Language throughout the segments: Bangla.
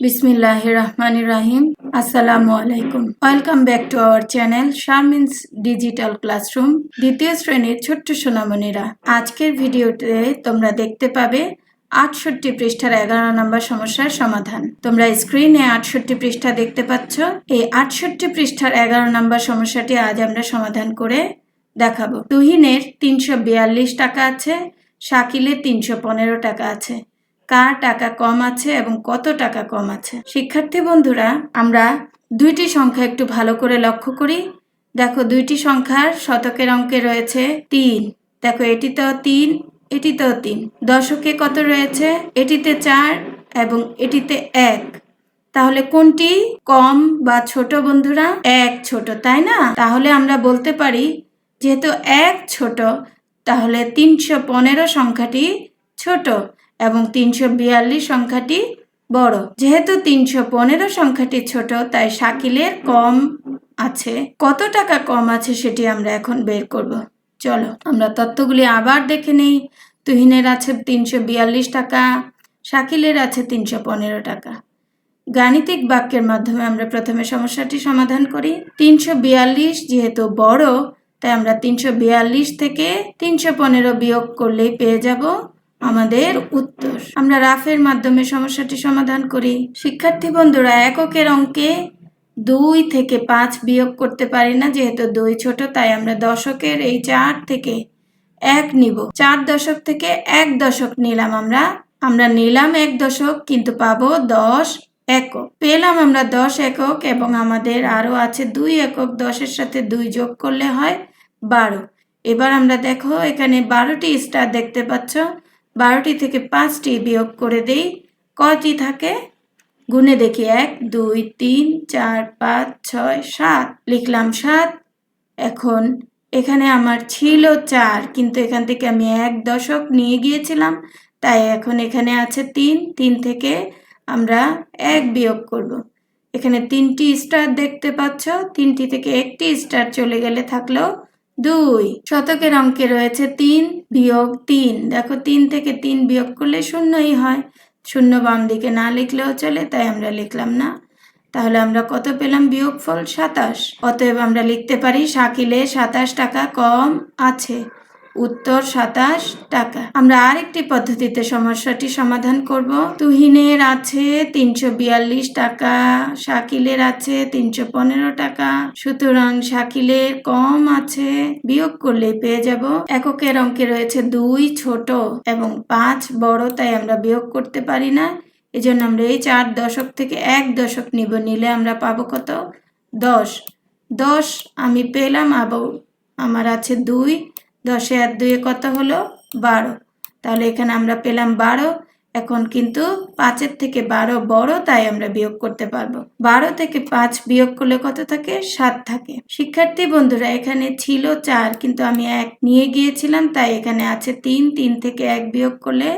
বিসমিল্লাহ রহমান রাহিম। আসসালামু আলাইকুম। Welcome back to our channel Sharmin's digital classroom দ্বিতীয় শ্রেণির ছোট্ট সোনামণিরা। আজকের ভিডিওতে তোমরা দেখতে পাবে আটষট্টি পৃষ্ঠার এগারো নম্বর সমস্যার সমাধান। তোমরা স্ক্রিনে আটষট্টি পৃষ্ঠা দেখতে পাচ্ছ। এই আটষট্টি পৃষ্ঠার এগারো নম্বর সমস্যাটি আজ আমরা সমাধান করে দেখাবো। তুহিনের তিনশো বিয়াল্লিশ টাকা আছে, শাকিলের তিনশো পনেরো টাকা আছে। কার টাকা কম আছে এবং কত টাকা কম আছে? শিক্ষার্থী বন্ধুরা, আমরা দুইটি সংখ্যা একটু ভালো করে লক্ষ্য করি। দেখো, দুইটি সংখ্যার শতকের অঙ্কে রয়েছে তিন। দেখো, এটিতেও তিন এটিতেও তিন। দশকে কত রয়েছে? এটিতে চার এবং এটিতে এক। তাহলে কোনটি কম বা ছোট বন্ধুরা? এক ছোট, তাই না? তাহলে আমরা বলতে পারি, যেহেতু এক ছোট, তাহলে তিনশো পনেরো সংখ্যাটি ছোট। এবং তিনশো বিয়াল্লিশ সংখ্যাটি বড়। যেহেতু তিনশো পনেরো সংখ্যাটি ছোট, তাই শাকিলের কম আছে। কত টাকা কম আছে সেটি আমরা এখন বের করব। চলো, আমরা তত্ত্বগুলি আবার দেখে নেই। তুহিনের আছে তিনশো বিয়াল্লিশ টাকা, শাকিলের আছে তিনশো পনেরো টাকা। গাণিতিক বাক্যের মাধ্যমে আমরা প্রথমে সমস্যাটি সমাধান করি। তিনশো বিয়াল্লিশ যেহেতু বড়, তাই আমরা তিনশো বিয়াল্লিশ থেকে তিনশো পনেরো বিয়োগ করলেই পেয়ে যাব। আমাদের উত্তর। আমরা রাফের মাধ্যমে সমস্যাটি সমাধান করি। শিক্ষার্থী বন্ধুরা, এককের অঙ্কে দুই থেকে পাঁচ বিয়োগ করতে পারি না, যেহেতু দুই ছোট, তাই আমরা দশকের এই চার থেকে এক নিব। চার দশক থেকে এক দশক নিলাম আমরা। আমরা নিলাম এক দশক, কিন্তু পাবো দশ একক। পেলাম আমরা দশ একক, এবং আমাদের আরও আছে দুই একক, দশের সাথে দুই যোগ করলে হয় বারো। এবার আমরা দেখো, এখানে বারোটি স্টার দেখতে পাচ্ছ। বারোটি থেকে পাঁচটি বিয়োগ করে দেই। কয়টি থাকে? গুনে দেখি এক, দুই, তিন, চার, পাঁচ, ছয়, সাত। লিখলাম সাত। এখন এখানে আমার ছিল চার, কিন্তু এখান থেকে আমি এক দশক নিয়ে গিয়েছিলাম, তাই এখন এখানে আছে তিন। তিন থেকে আমরা এক বিয়োগ করব। এখানে তিনটি স্টার দেখতে পাচ্ছ। তিনটি থেকে একটি স্টার চলে গেলে থাকল দুই, শতকের অঙ্কে রয়েছে তিন বিয়োগ তিন। দেখো, তিন থেকে তিন বিয়োগ করলে শূন্যই হয়। শূন্য বাম দিকে না লিখলেও চলে, তাই আমরা লিখলাম না। তাহলে আমরা কত পেলাম? বিয়োগফল সাতাশ। অতএব আমরা লিখতে পারি শাকিলে সাতাশ টাকা কম আছে। উত্তর সাতাশ টাকা। আমরা আরেকটি পদ্ধতিতে সমস্যাটি সমাধান করব। তুহিনের আছে তিনশো বিয়াল্লিশ টাকা, শাকিলের আছে তিনশো পনেরো টাকা। সুতরাং শাকিলের কম আছে, বিয়োগ করলে পেয়ে যাব। এককের অঙ্কে রয়েছে দুই ছোট এবং পাঁচ বড়, তাই আমরা বিয়োগ করতে পারি না। এজন্য আমরা এই চার দশক থেকে এক দশক নিব, নিলে আমরা পাবো কত? দশ। দশ আমি পেলাম, আবার আমার আছে দুই। দশে আর দুয়ে কত হলো? বারো। তাহলে এখানে আমরা পেলাম বারো। এখন কিন্তু পাঁচের থেকে বারো বড়, তাই আমরা বিয়োগ করতে পারব। বারো থেকে পাঁচ বিয়োগ করলে কত থাকে? সাত থাকে। শিক্ষার্থী বন্ধুরা, এখানে ছিল চার, কিন্তু আমি এক নিয়ে গিয়েছিলাম, তাই এখানে আছে তিন। তিন থেকে এক বিয়োগ করলে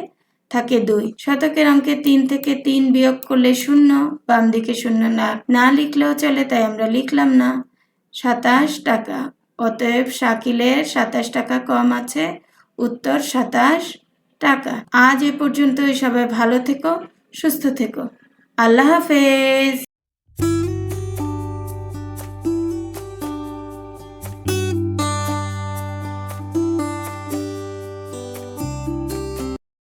থাকে দুই। শতকের অঙ্কে তিন থেকে তিন বিয়োগ করলে শূন্য বাম দিকে শূন্য না না লিখলেও চলে, তাই আমরা লিখলাম না। সাতাশ টাকা। অতএব শাকিলের সাতাশ টাকা কম আছে, উত্তর সাতাশ টাকা। আজ এ পর্যন্তই সবাই ভালো থেকো, সুস্থ থেকো। আল্লাহ হাফেজ।